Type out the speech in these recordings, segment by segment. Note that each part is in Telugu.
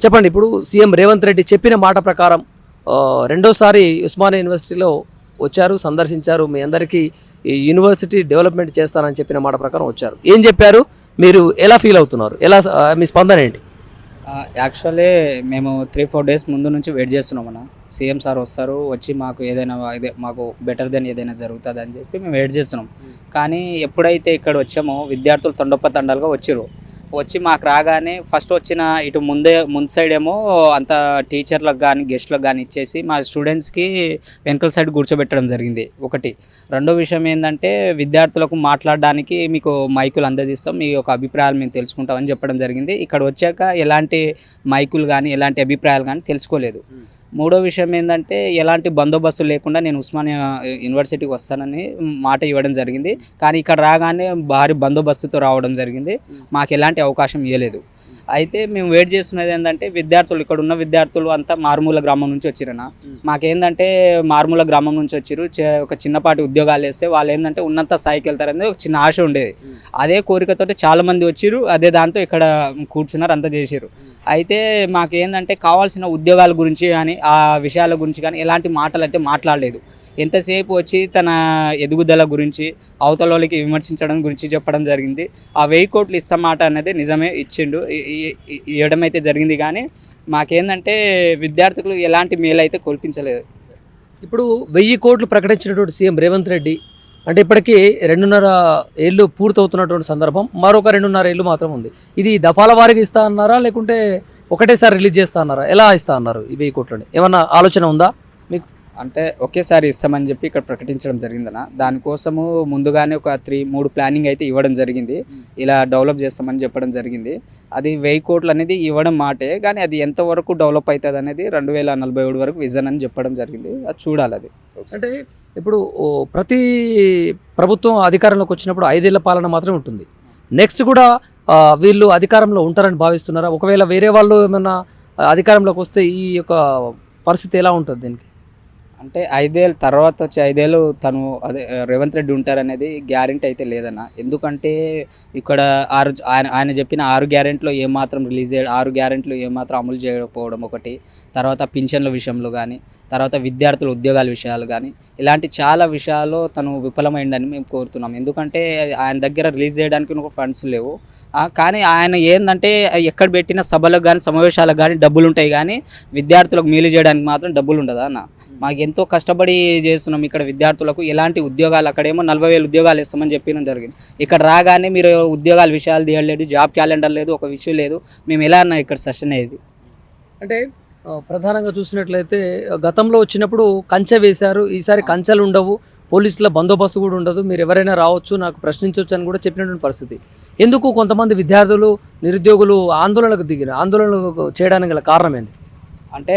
చెప్పండి ఇప్పుడు సీఎం రేవంత్ రెడ్డి చెప్పిన మాట ప్రకారం రెండోసారి ఉస్మానియా యూనివర్సిటీలో వచ్చారు సందర్శించారు మీ అందరికీ ఈ యూనివర్సిటీ డెవలప్మెంట్ చేస్తానని చెప్పిన మాట ప్రకారం వచ్చారు. ఏం చెప్పారు? మీరు ఎలా ఫీల్ అవుతున్నారు? ఎలా మీ స్పందన ఏంటి? యాక్చువల్లీ మేము త్రీ ఫోర్ డేస్ ముందు నుంచి వెయిట్ చేస్తున్నాం అన్న. సీఎం సార్ వస్తారు వచ్చి మాకు ఏదైనా ఇదే మాకు బెటర్ దెన్ ఏదైనా జరుగుతుంది అని చెప్పి మేము వెయిట్ చేస్తున్నాం. కానీ ఎప్పుడైతే ఇక్కడ వచ్చామో విద్యార్థులు తండొప్ప తండాలుగా వచ్చారు వచ్చి మాకు రాగానే ఫస్ట్ వచ్చిన ఇటు ముందే ముందు సైడ్ ఏమో అంత టీచర్లకు కానీ గెస్ట్లకు కానీ ఇచ్చేసి మా స్టూడెంట్స్కి వెనకల సైడ్ కూర్చోబెట్టడం జరిగింది. ఒకటి. రెండో విషయం ఏంటంటే విద్యార్థులకు మాట్లాడడానికి మీకు మైకులు అందజేస్తాం. మీ యొక్క అభిప్రాయాలు మేము తెలుసుకుంటామని చెప్పడం జరిగింది. ఇక్కడ వచ్చాక ఎలాంటి మైకులు కానీ ఎలాంటి అభిప్రాయాలు కానీ తెలుసుకోలేదు. మూడో విషయం ఏంటంటే ఎలాంటి బందోబస్తు లేకుండా నేను ఉస్మానియా యూనివర్సిటీకి వస్తానని మాట ఇవ్వడం జరిగింది. కానీ ఇక్కడ రాగానే భారీ బందోబస్తుతో రావడం జరిగింది. మాకు ఎలాంటి అవకాశం ఇవ్వలేదు అయితే మేము వెయిట్ చేస్తున్నది ఏంటంటే విద్యార్థులు ఇక్కడ ఉన్న విద్యార్థులు అంతా మారుమూల గ్రామం నుంచి వచ్చిరన్న. మాకేందంటే మారుమూల గ్రామం నుంచి వచ్చిరు. ఒక చిన్నపాటి ఉద్యోగాలు వేస్తే వాళ్ళు ఏంటంటే ఉన్నత స్థాయికి వెళ్తారనేది ఒక చిన్న ఆశ ఉండేది. అదే కోరికతోటి చాలా మంది వచ్చిరు. అదే దాంతో ఇక్కడ కూర్చున్నారు అంతా చేసిరు. అయితే మాకు ఏంటంటే కావాల్సిన ఉద్యోగాల గురించి కానీ ఆ విషయాల గురించి కానీ ఎలాంటి మాటలు అంటే మాట్లాడలేదు. ఎంతసేపు వచ్చి తన ఎదుగుదల గురించి అవతల వాళ్ళకి విమర్శించడం గురించి చెప్పడం జరిగింది. ఆ వెయ్యి కోట్లు ఇస్తామాట అనేది నిజమే ఇచ్చిండు. ఇవ్వడం అయితే జరిగింది కానీ మాకేందంటే విద్యార్థులకు ఎలాంటి మేలు అయితే కోల్పించలేదు. ఇప్పుడు వెయ్యి కోట్లు ప్రకటించినటువంటి సీఎం రేవంత్ రెడ్డి అంటే ఇప్పటికీ రెండున్నర ఏళ్ళు పూర్తవుతున్నటువంటి సందర్భం మరొక రెండున్నర ఏళ్ళు మాత్రం ఉంది. ఇది దఫాల వారికి ఇస్తా అన్నారా లేకుంటే ఒకటేసారి రిలీజ్ చేస్తా అన్నారా? ఎలా ఇస్తా అన్నారు ఈ వెయ్యి కోట్లని? ఏమన్నా ఆలోచన ఉందా? అంటే ఒకేసారి ఇస్తామని చెప్పి ఇక్కడ ప్రకటించడం జరిగిందన్న. దానికోసము ముందుగానే ఒక త్రీ మూడు ప్లానింగ్ అయితే ఇవ్వడం జరిగింది. ఇలా డెవలప్ చేస్తామని చెప్పడం జరిగింది. అది వెయ్యి కోట్లు అనేది ఇవ్వడం మాటే కానీ అది ఎంతవరకు డెవలప్ అవుతుంది అనేది రెండు వేల నలభై ఏడు వరకు విజన్ అని చెప్పడం జరిగింది. అది చూడాలి అది. అంటే ఇప్పుడు ఓ ప్రతి ప్రభుత్వం అధికారంలోకి వచ్చినప్పుడు ఐదేళ్ళ పాలన మాత్రమే ఉంటుంది. నెక్స్ట్ కూడా వీళ్ళు అధికారంలో ఉంటారని భావిస్తున్నారా? ఒకవేళ వేరే వాళ్ళు ఏమైనా అధికారంలోకి వస్తే ఈ యొక్క పరిస్థితి ఎలా ఉంటుంది దీనికి? అంటే ఐదేళ్ళ తర్వాత వచ్చి ఐదేళ్ళు తను అదే రేవంత్ రెడ్డి ఉంటారనేది గ్యారెంటీ అయితే లేదన్న. ఎందుకంటే ఇక్కడ ఆరు ఆయన ఆయన చెప్పిన ఆరు గ్యారెంటీలో ఏమాత్రం రిలీజ్ చేయ ఆరు గ్యారెంటీలు ఏమాత్రం అమలు చేయకపోవడం ఒకటి తర్వాత పింఛన్ల విషయంలో కానీ తర్వాత విద్యార్థుల ఉద్యోగాల విషయాలు కానీ ఇలాంటి చాలా విషయాల్లో తను విఫలమైందని మేము కోరుతున్నాం. ఎందుకంటే ఆయన దగ్గర రిలీజ్ చేయడానికి ఒక ఫండ్స్ లేవు. కానీ ఆయన ఏంటంటే ఎక్కడ పెట్టిన సభలకు కానీ సమావేశాలకు కానీ డబ్బులు ఉంటాయి కానీ విద్యార్థులకు మేలు చేయడానికి మాత్రం డబ్బులు ఉండదా అన్న? మాకు ఎంతో కష్టపడి చేస్తున్నాం ఇక్కడ విద్యార్థులకు. ఎలాంటి ఉద్యోగాలు అక్కడేమో నలభై వేలు ఉద్యోగాలు ఇస్తామని చెప్పడం జరిగింది. ఇక్కడ రాగానే మీరు ఉద్యోగాల విషయాలు తీయలేదు జాబ్ క్యాలెండర్ లేదు ఒక విషయం లేదు. మేము ఎలా అన్న ఇక్కడ సెషన్ అయ్యేది? అంటే ప్రధానంగా చూసినట్లయితే గతంలో వచ్చినప్పుడు కంచె వేశారు. ఈసారి కంచెలు ఉండవు. పోలీసుల బందోబస్తు కూడా ఉండదు. మీరు ఎవరైనా రావచ్చు నాకు ప్రశ్నించవచ్చు అని కూడా చెప్పినటువంటి పరిస్థితి. ఎందుకు కొంతమంది విద్యార్థులు నిరుద్యోగులు ఆందోళనకు దిగిన ఆందోళనకు చేయడానికి గల కారణం ఏంది? అంటే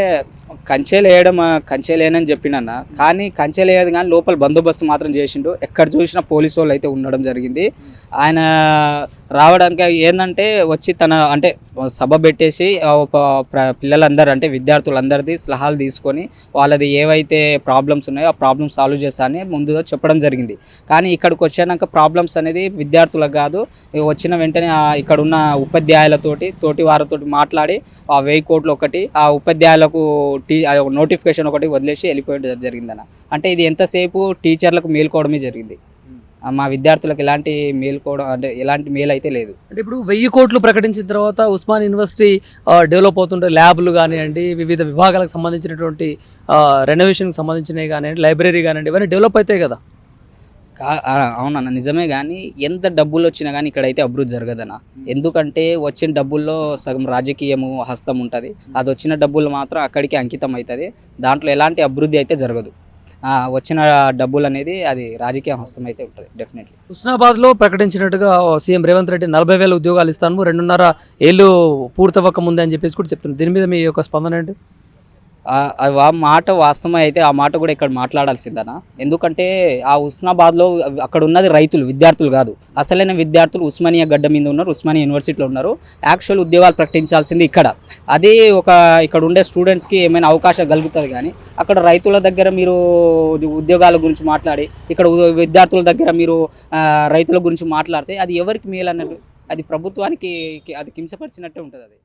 కంచెలు వేయడం కంచెలు వేయనని చెప్పినన్న. కానీ కంచెలు వేయదు కానీ లోపల బందోబస్తు మాత్రం చేసిండు. ఎక్కడ చూసినా పోలీసు వాళ్ళు అయితే ఉండడం జరిగింది. ఆయన రావడానికి ఏంటంటే వచ్చి తన అంటే సభ పెట్టేసి ఒక పిల్లలందరూ అంటే విద్యార్థులందరిది సలహాలు తీసుకొని వాళ్ళది ఏవైతే ప్రాబ్లమ్స్ ఉన్నాయో ఆ ప్రాబ్లమ్స్ సాల్వ్ చేస్తా అని ముందుగా చెప్పడం జరిగింది. కానీ ఇక్కడికి వచ్చాక ప్రాబ్లమ్స్ అనేది విద్యార్థులకు కాదు. వచ్చిన వెంటనే ఇక్కడ ఉన్న ఉపాధ్యాయులతోటి తోటి వారితో మాట్లాడి ఆ వెయ్యి కోట్లు ఒకటి ఆ ఉపాధ్యాయులకు టీ నోటిఫికేషన్ ఒకటి వదిలేసి వెళ్ళిపోయడం జరిగిందన్న. అంటే ఇది ఎంతసేపు టీచర్లకు మేలుకోవడమే జరిగింది. మా విద్యార్థులకు ఎలాంటి మేలుకోవడం అంటే ఎలాంటి మేలు అయితే లేదు. అంటే ఇప్పుడు వెయ్యి కోట్లు ప్రకటించిన తర్వాత ఉస్మాన్ యూనివర్సిటీ డెవలప్ అవుతుంటే ల్యాబ్లు కానివ్వండి వివిధ విభాగాలకు సంబంధించినటువంటి రెనోవేషన్కి సంబంధించినవి కానివ్వండి లైబ్రరీ కానివ్వండి ఇవన్నీ డెవలప్ అవుతాయి కదా. అవునన్న నిజమే కానీ ఎంత డబ్బులు వచ్చినా కానీ ఇక్కడైతే అభివృద్ధి జరగదన్న. ఎందుకంటే వచ్చిన డబ్బుల్లో సగం రాజకీయము హస్తం ఉంటుంది. అది వచ్చిన డబ్బులు మాత్రం అక్కడికి అంకితం అవుతుంది దాంట్లో ఎలాంటి అభివృద్ధి అయితే జరగదు. వచ్చిన డబ్బులు అనేది అది రాజకీయ హస్తం అయితే ఉంటుంది డెఫినెట్లీ. హుస్నాబాద్లో ప్రకటించినట్టుగా సీఎం రేవంత్ రెడ్డి నలభై వేల ఉద్యోగాలు ఇస్తాను రెండున్నర ఏళ్ళు పూర్తవ్వక ముందే అని చెప్పేసి కూడా చెప్తున్నారు. దీని మీద మీ యొక్క స్పందన ఏంటి? ఆ- మాట వాస్తవం అయితే ఆ మాట కూడా ఇక్కడ మాట్లాడాల్సిందనా? ఎందుకంటే ఆ ఉస్నాబాద్లో అక్కడ ఉన్నది రైతులు విద్యార్థులు కాదు. అసలైన విద్యార్థులు ఉస్మానియా గడ్డ మీద ఉన్నారు ఉస్మానియా యూనివర్సిటీలో ఉన్నారు. యాక్చువల్ ఉద్యోగాలు ప్రకటించాల్సింది ఇక్కడ. అదే ఒక ఇక్కడ ఉండే స్టూడెంట్స్కి ఏమైనా అవకాశం కలుగుతుంది కానీ అక్కడ రైతుల దగ్గర మీరు ఉద్యోగాల గురించి మాట్లాడి ఇక్కడ విద్యార్థుల దగ్గర మీరు రైతుల గురించి మాట్లాడితే అది ఎవరికి మేలు అన్నది అది ప్రభుత్వానికి అది కించపరిచినట్టే ఉంటుంది అది.